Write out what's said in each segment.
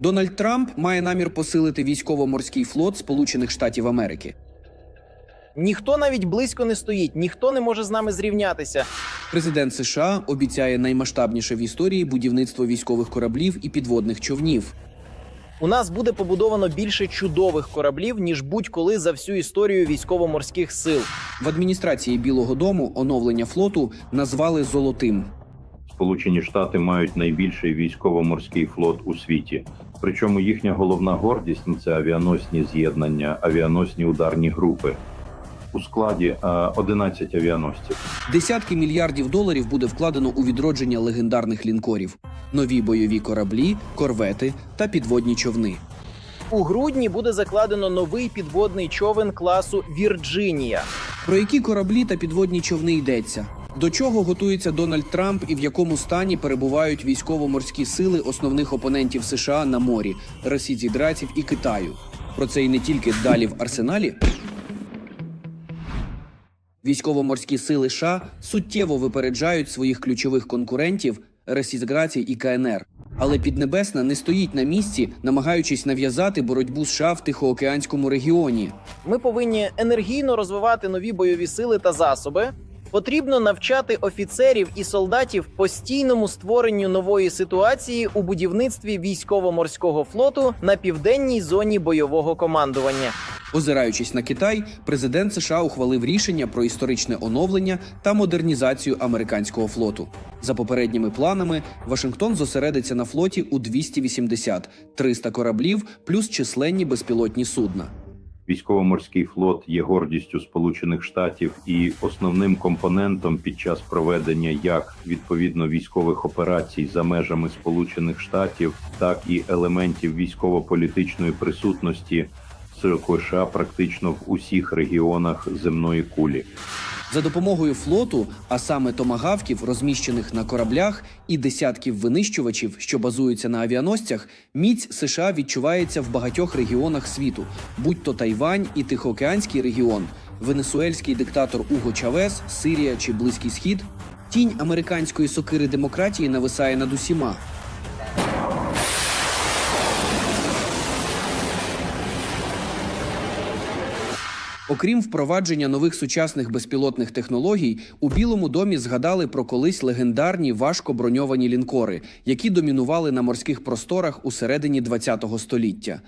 Дональд Трамп має намір посилити військово-морський флот Сполучених Штатів Америки. Ніхто навіть близько не стоїть, ніхто не може з нами зрівнятися. Президент США обіцяє наймасштабніше в історії будівництво військових кораблів і підводних човнів. У нас буде побудовано більше чудових кораблів ніж будь-коли за всю історію військово-морських сил. В адміністрації Білого Дому оновлення флоту назвали золотим. Сполучені Штати мають найбільший військово-морський флот у світі. Причому їхня головна гордість це авіаносні з'єднання, авіаносні ударні групи. У складі е, 11 авіаносців. Десятки мільярдів доларів буде вкладено у відродження легендарних лінкорів, нові бойові кораблі, корвети та підводні човни. У грудні буде закладено новий підводний човен класу Вірджинія. Про які кораблі та підводні човни йдеться? До чого готується Дональд Трамп і в якому стані перебувають військово-морські сили основних опонентів США на морі Російській Драців і Китаю? Про це і не тільки далі в арсеналі. Військово-морські сили США суттєво випереджають своїх ключових конкурентів Російській і КНР. Але Піднебесна не стоїть на місці, намагаючись нав'язати боротьбу США в Тихоокеанському регіоні. Ми повинні енергійно розвивати нові бойові сили та засоби. Потрібно навчати офіцерів і солдатів постійному створенню нової ситуації у будівництві військово-морського флоту на південній зоні бойового командування. Озираючись на Китай, президент США ухвалив рішення про історичне оновлення та модернізацію американського флоту. За попередніми планами, Вашингтон зосередиться на флоті у 280 – 300 кораблів плюс численні безпілотні судна. Військово-морський флот є гордістю Сполучених Штатів і основним компонентом під час проведення як відповідно військових операцій за межами Сполучених Штатів, так і елементів військово-політичної присутності США практично в усіх регіонах земної кулі. За допомогою флоту, а саме томагавків, розміщених на кораблях, і десятків винищувачів, що базуються на авіаносцях, міць США відчувається в багатьох регіонах світу, будь то Тайвань і Тихоокеанський регіон, венесуельський диктатор Уго Чавес, Сирія чи Близький Схід. Тінь американської сокири демократії нависає над усіма. Окрім впровадження нових сучасних безпілотних технологій, у Білому домі згадали про колись легендарні важко броньовані лінкори, які домінували на морських просторах у середині ХХ століття.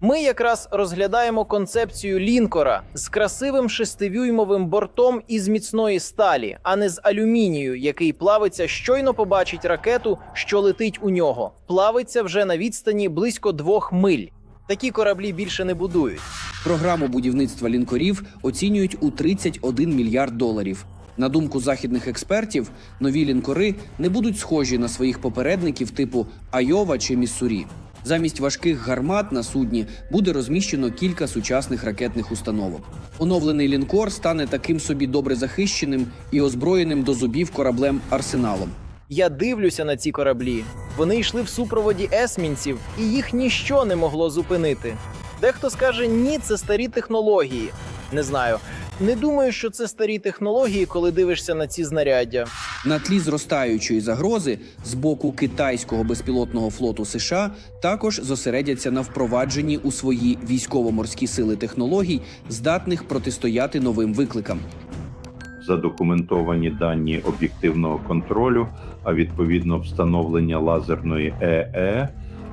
Ми якраз розглядаємо концепцію лінкора з красивим шестивюймовим бортом із міцної сталі, а не з алюмінію, який плавиться щойно побачить ракету, що летить у нього. Плавиться вже на відстані близько двох миль. Такі кораблі більше не будують. Програму будівництва лінкорів оцінюють у 31 мільярд доларів. На думку західних експертів, нові лінкори не будуть схожі на своїх попередників типу Айова чи Міссурі. Замість важких гармат на судні буде розміщено кілька сучасних ракетних установок. Оновлений лінкор стане таким собі добре захищеним і озброєним до зубів кораблем арсеналом. Я дивлюся на ці кораблі. Вони йшли в супроводі есмінців, і їх ніщо не могло зупинити. Дехто скаже, ні, це старі технології. Не знаю. Не думаю, що це старі технології, коли дивишся на ці знаряддя. На тлі зростаючої загрози з боку китайського безпілотного флоту США також зосередяться на впровадженні у свої військово-морські сили технологій, здатних протистояти новим викликам. задокументовані дані об'єктивного контролю, а відповідно встановлення лазерної ЕЕ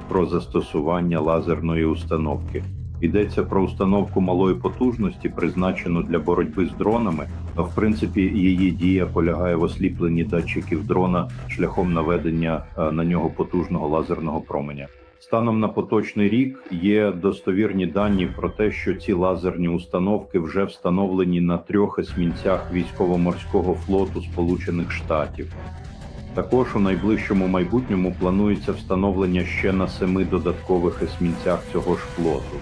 про застосування лазерної установки. Йдеться про установку малої потужності, призначену для боротьби з дронами. А в принципі, її дія полягає в осліпленні датчиків дрона шляхом наведення е, на нього потужного лазерного променя. Станом на поточний рік є достовірні дані про те, що ці лазерні установки вже встановлені на трьох есмінцях військово-морського флоту Сполучених Штатів. Також у найближчому майбутньому планується встановлення ще на семи додаткових есмінцях цього ж флоту.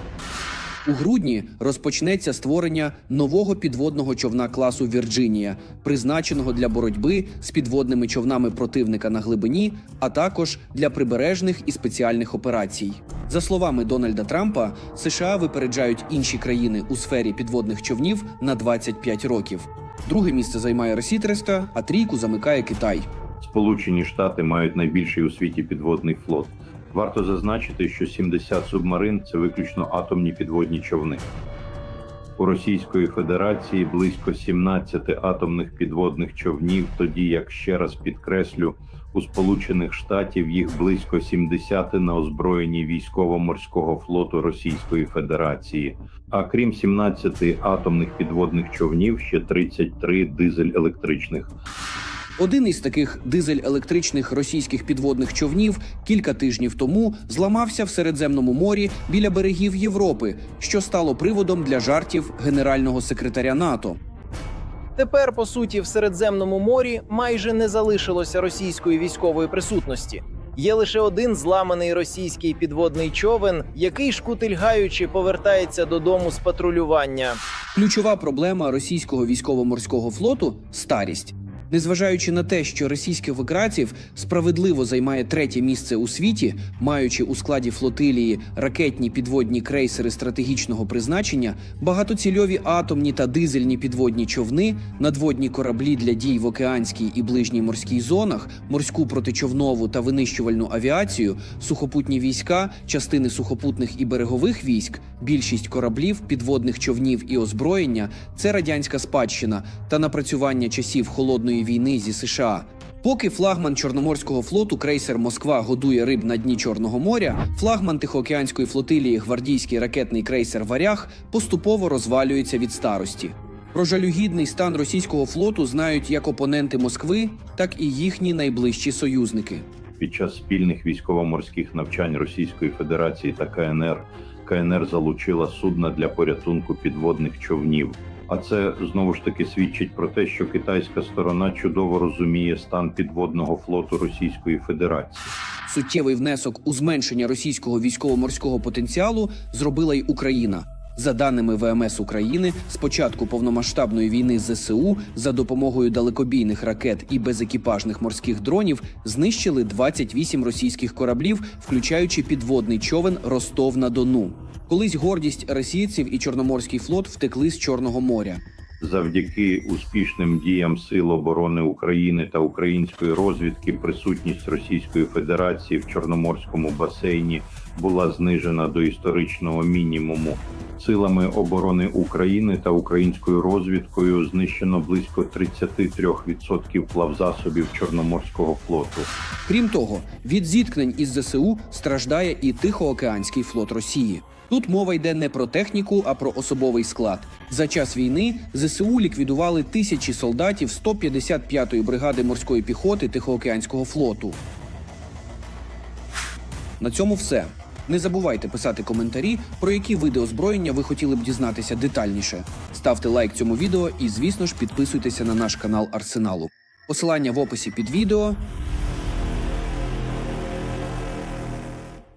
У грудні розпочнеться створення нового підводного човна класу Вірджинія, призначеного для боротьби з підводними човнами противника на глибині, а також для прибережних і спеціальних операцій. За словами Дональда Трампа, США випереджають інші країни у сфері підводних човнів на 25 років. Друге місце займає Росія, а трійку замикає Китай. Сполучені Штати мають найбільший у світі підводний флот. Варто зазначити, що 70 субмарин це виключно атомні підводні човни. У Російської Федерації близько 17 атомних підводних човнів, тоді як ще раз підкреслю, у Сполучених Штатів їх близько 70 на озброєнні військово-морського флоту Російської Федерації. А крім 17 атомних підводних човнів, ще 33 дизель-електричних. Один із таких дизель-електричних російських підводних човнів кілька тижнів тому зламався в Середземному морі біля берегів Європи, що стало приводом для жартів генерального секретаря НАТО. Тепер, по суті, в Середземному морі майже не залишилося російської військової присутності. Є лише один зламаний російський підводний човен, який шкутильгаючи повертається додому з патрулювання. Ключова проблема російського військово-морського флоту старість. Незважаючи на те, що російських викраців справедливо займає третє місце у світі, маючи у складі флотилії ракетні підводні крейсери стратегічного призначення, багатоцільові атомні та дизельні підводні човни, надводні кораблі для дій в океанській і ближній морській зонах, морську протичовнову та винищувальну авіацію, сухопутні війська, частини сухопутних і берегових військ, більшість кораблів, підводних човнів і озброєння це радянська спадщина та напрацювання часів війни зі США. Поки флагман Чорноморського флоту крейсер Москва годує риб на дні Чорного моря, флагман Тихоокеанської флотилії гвардійський ракетний крейсер Варяг поступово розвалюється від старості. Про жалюгідний стан російського флоту знають як опоненти Москви, так і їхні найближчі союзники. Під час спільних військово-морських навчань Російської Федерації та КНР КНР залучила судна для порятунку підводних човнів. А це знову ж таки свідчить про те, що китайська сторона чудово розуміє стан підводного флоту Російської Федерації. Суттєвий внесок у зменшення російського військово-морського потенціалу зробила й Україна. За даними ВМС України, з початку повномасштабної війни з ЗСУ за допомогою далекобійних ракет і безекіпажних морських дронів знищили 28 російських кораблів, включаючи підводний човен Ростов на Дону. Колись гордість російців і Чорноморський флот втекли з Чорного моря. Завдяки успішним діям Сил оборони України та української розвідки присутність Російської Федерації в Чорноморському басейні була знижена до історичного мінімуму. Силами оборони України та українською розвідкою знищено близько 33% плавзасобів Чорноморського флоту. Крім того, від зіткнень із ЗСУ страждає і Тихоокеанський флот Росії. Тут мова йде не про техніку, а про особовий склад. За час війни ЗСУ ліквідували тисячі солдатів 155-ї бригади морської піхоти Тихоокеанського флоту. На цьому все. Не забувайте писати коментарі, про які види озброєння ви хотіли б дізнатися детальніше. Ставте лайк цьому відео і, звісно ж, підписуйтеся на наш канал Арсеналу. Посилання в описі під відео.